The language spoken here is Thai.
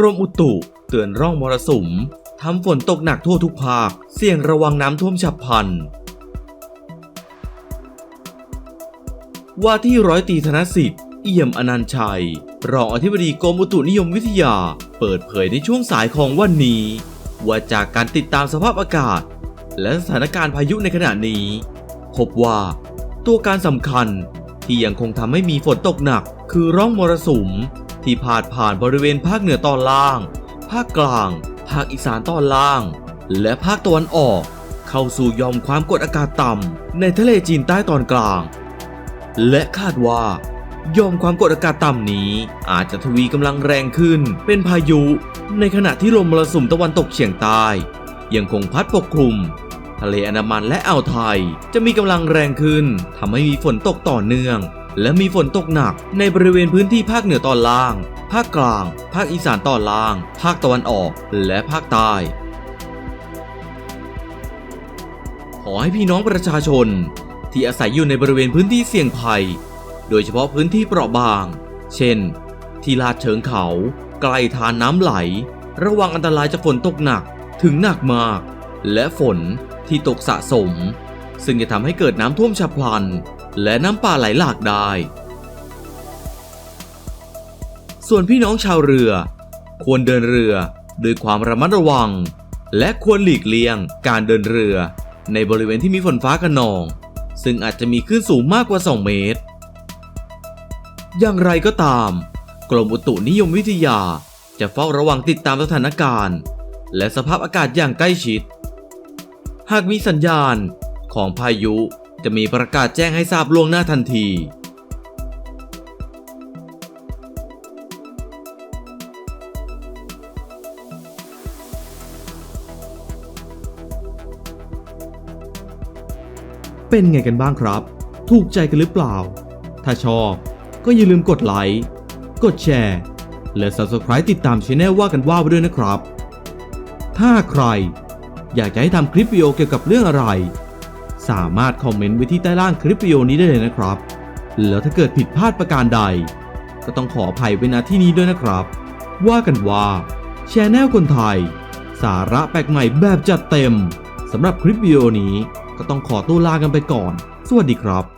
กรมอุตุเตือนร่องมรสุมทำฝนตกหนักทั่วทุกภาค เสี่ยงระวังน้ำท่วมฉับพลัน ว่าที่ร้อยตรีธนสิทธิ์ เอี่ยมอนันชัย รองอธิบดีกรมอุตุนิยมวิทยา เปิดเผยในช่วงสายของวันนี้ ว่าจากการติดตามสภาพอากาศ และสถานการณ์พายุในขณะนี้ พบว่า ตัวการสำคัญที่ยังคงทำให้มีฝนตกหนักคือร่องมรสุม ที่พาดผ่านบริเวณภาคเหนือตอนล่าง ภาคกลาง ภาคอีสานตอนล่าง และภาคตะวันออก เข้าสู่ยอมความกดอากาศต่ำในทะเลจีนใต้ตอนกลาง และคาดว่ายอมความกดอากาศต่ำนี้ อาจจะทวีกำลังแรงขึ้นเป็นพายุ ในขณะที่ลมมรสุมตะวันตกเฉียงใต้ ยังคงพัดปกคลุม ทะเลอันดามันและอ่าวไทยจะมีกำลังแรงขึ้นทำให้มีฝนตกต่อเนื่องและมีฝนตกหนักในบริเวณพื้นที่ภาคเหนือตอนล่าง ภาคกลาง ภาคอีสานตอนล่าง ภาคตะวันออก และภาคใต้ ขอให้พี่น้องประชาชน ที่อาศัยอยู่ในบริเวณพื้นที่เสี่ยงภัย โดยเฉพาะพื้นที่เปราะบาง เช่น ที่ลาดเชิงเขาใกล้ทานน้ำไหล ระวังอันตรายจากฝนตกหนักถึงหนักมาก และฝนที่ตกสะสม ซึ่งจะทำให้เกิดน้ำท่วมฉับพลัน และน้ำป่าไหลหลากได้ ส่วนพี่น้องชาวเรือ ควรเดินเรือด้วยความระมัดระวัง และควรหลีกเลี่ยงการเดินเรือในบริเวณที่มีฝนฟ้าคะนอง ซึ่งอาจจะมีคลื่นสูงมากกว่า 2 เมตร อย่างไรก็ตาม กรมอุตุนิยมวิทยาจะเฝ้าระวังติดตามสถานการณ์ และสภาพอากาศอย่างใกล้ชิด หากมีสัญญาณของพายุ จะมีประกาศแจ้งให้ทราบล่วงหน้าทันทีเป็นไงกันบ้างครับ ถูกใจกันหรือเปล่า ถ้าชอบก็อย่าลืมกดไลค์ กดแชร์ และ Subscribe ติดตามช anel ว่ากันว่าไปด้วยนะครับ ถ้าใคร อยากจะให้ทำคลิปวิดีโอเกี่ยวกับเรื่องอะไร สามารถคอมเมนต์ไว้ที่ใต้ล่างคลิปวิดีโอนี้ได้เลยนะครับ แล้วถ้าเกิดผิดพลาดประการใด ก็ต้องขออภัยไว้ณที่นี้ด้วยนะครับ ว่ากันว่าชาแนลคนไทย สาระแปลกใหม่แบบจัดเต็มสำหรับคลิปวิดีโอนี้ก็ต้องขอตัวลากันไปก่อน สวัสดีครับ